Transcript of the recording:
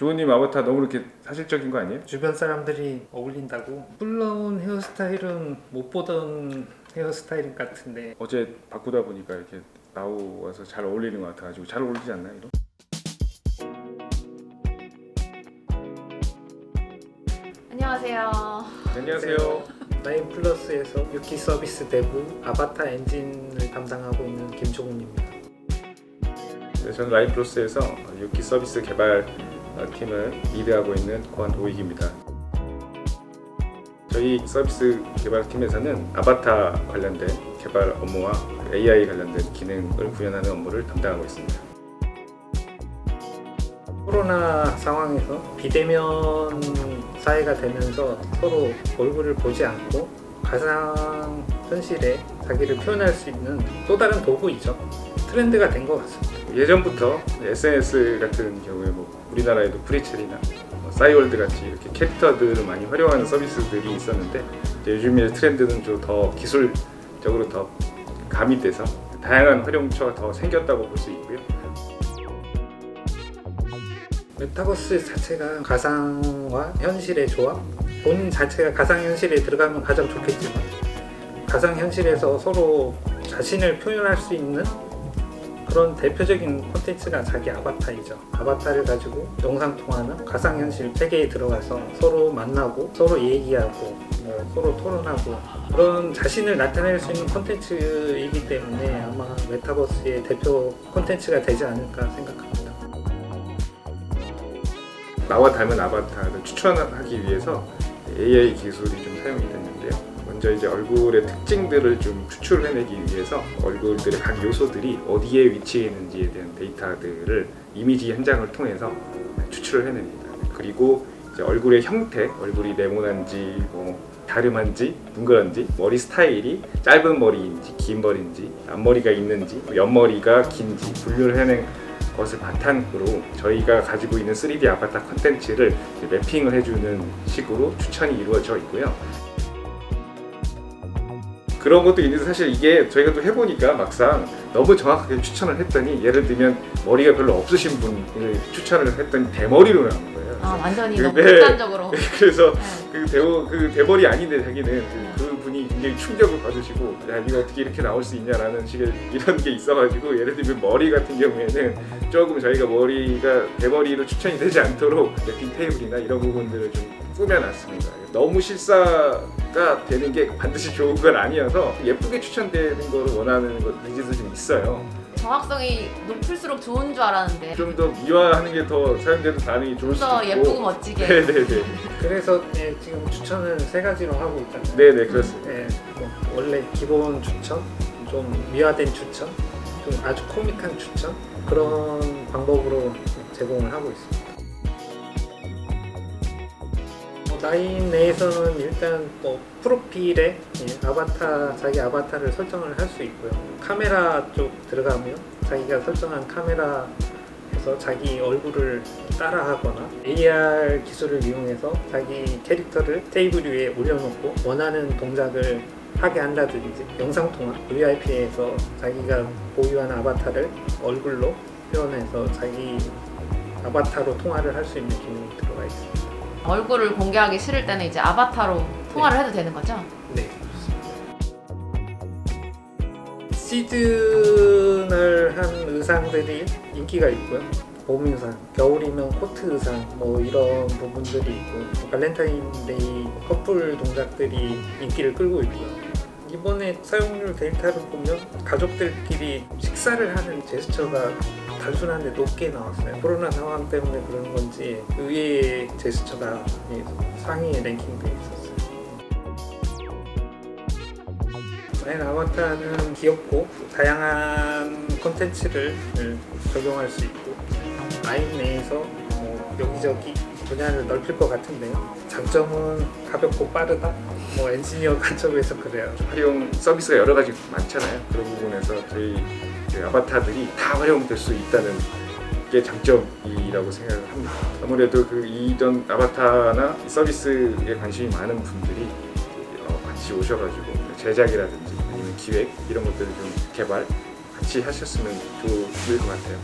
조은님 아바타 너무 이렇게 사실적인 거 아니에요? 주변 사람들이 어울린다고 물론 헤어스타일은 못 보던 헤어스타일 같은데 어제 바꾸다 보니까 이렇게 나와서 잘 어울리는 것 같아가지고 잘 어울리지 않나요? 이런? 안녕하세요. 안녕하세요. 나인 플러스에서 유키 서비스 대부 아바타 엔진을 담당하고 있는 김종훈입니다. 네, 저는 라이프로스에서 유키 서비스 개발 어, 팀을 리드하고 있는 고한도익입니다. 저희 서비스 개발팀에서는 아바타 관련된 개발 업무와 AI 관련된 기능을 구현하는 업무를 담당하고 있습니다. 코로나 상황에서 비대면 사회가 되면서 서로 얼굴을 보지 않고 가상 현실에 자기를 표현할 수 있는 또 다른 도구이죠. 트렌드가 된 것 같습니다. 예전부터 SNS 같은 경우에 뭐 우리나라에도 프리첼이나 뭐 싸이월드 같이 이렇게 캐릭터들을 많이 활용하는 서비스들이 있었는데 요즘의 트렌드는 좀 더 기술적으로 더 가미돼서 다양한 활용처가 더 생겼다고 볼 수 있고요. 메타버스 자체가 가상과 현실의 조합 본인 자체가 가상 현실에 들어가면 가장 좋겠지만 가상 현실에서 서로 자신을 표현할 수 있는 그런 대표적인 콘텐츠가 자기 아바타이죠 아바타를 가지고 영상 통화나 가상현실 세계에 들어가서 서로 만나고 서로 얘기하고 뭐 서로 토론하고 그런 자신을 나타낼 수 있는 콘텐츠이기 때문에 아마 메타버스의 대표 콘텐츠가 되지 않을까 생각합니다 나와 닮은 아바타를 추천하기 위해서 AI 기술이 좀 사용이 됐는데요. 먼저 이제 얼굴의 특징들을 좀 추출해내기 위해서 얼굴들의 각 요소들이 어디에 위치해 있는지에 대한 데이터들을 이미지 한 장을 통해서 추출을 해냅니다. 그리고 이제 얼굴의 형태, 얼굴이 네모난지 뭐 다름한지 둥그런지 머리 스타일이 짧은 머리인지 긴 머리인지 앞머리가 있는지 옆머리가 긴지 분류를 해낸 것을 바탕으로 저희가 가지고 있는 3D 아바타 컨텐츠를 매핑을 해주는 식으로 추천이 이루어져 있고요. 그런 것도 있는데 사실 이게 저희가 또 해보니까 막상 너무 정확하게 추천을 했더니 예를 들면 머리가 별로 없으신 분을 추천을 했더니 대머리로 나온 거예요. 아 완전히 그 너무 매- 극단적으로. 그래서 네. 그 대우 그 대머리 아닌데 자기는 그, 그 분이 굉장히 충격을 받으시고 야 이거 어떻게 이렇게 나올 수 있냐라는 식의 이런 게 있어가지고 예를 들면 머리 같은 경우에는 조금 저희가 머리가 대머리로 추천이 되지 않도록 랩핑 테이블이나 이런 부분들을 좀 꾸며놨습니다. 너무 실사가 되는 게 반드시 좋은 건 아니어서 예쁘게 추천되는 거를 원하는 것 니즈도 좀 있어요. 정확성이 높을수록 좋은 줄 알았는데 좀 더 미화하는 게 더 사용자들 반응이 좋을 수도 더 있고. 예쁘고 멋지게. 네네네. 그래서 예, 지금 추천을 세 가지로 하고 있잖아요 네네 그렇습니다. 예, 뭐 원래 기본 추천, 좀 미화된 추천, 좀 아주 코믹한 추천 그런 방법으로 제공을 하고 있습니다. 뭐 나인 내에서는 일단 뭐 프로필에 예, 아바타 자기 아바타를 설정을 할 수 있고요. 카메라 쪽 들어가면 자기가 설정한 카메라에서 자기 얼굴을 따라하거나 AR 기술을 이용해서 자기 캐릭터를 테이블 위에 올려놓고 원하는 동작을 하게 한다든지 영상 통화 VIP에서 자기가 보유한 아바타를 얼굴로 표현해서 자기 아바타로 통화를 할 수 있는 기능이 들어가 있습니다. 얼굴을 공개하기 싫을 때는 이제 아바타로 통화를 해도 되는 거죠? 네, 그렇습니다. 시즌을한 의상들이 인기가 있고요. 봄 의상, 겨울이면 코트 의상, 뭐 이런 부분들이 있고 발렌타인데이 커플 동작들이 인기를 끌고 있고요. 이번에 사용률 데이터를 보면 가족들끼리 식사를 하는 제스처가 단순한데 높게 나왔어요. 코로나 상황 때문에 그런 건지 의외의 제스처가 이 상위에 랭킹되어 있었어요. 마인 아바타는 귀엽고 다양한 콘텐츠를 적용할 수 있고 아인 내에서 뭐 여기저기 분야를 넓힐 것 같은데요. 장점은 가볍고 빠르다. 뭐 엔지니어 관점에서 그래요. 활용 서비스가 여러 가지 많잖아요. 그런 부분에서 저희 그 아바타들이 다 활용될 수 있다는 게 장점이라고 생각을 합니다. 아무래도 그 이전 아바타나 이 서비스에 관심이 많은 분들이 어, 같이 오셔가지고 제작이라든지 아니면 기획 이런 것들을 좀 개발 같이 하셨으면 좋을 것 같아요.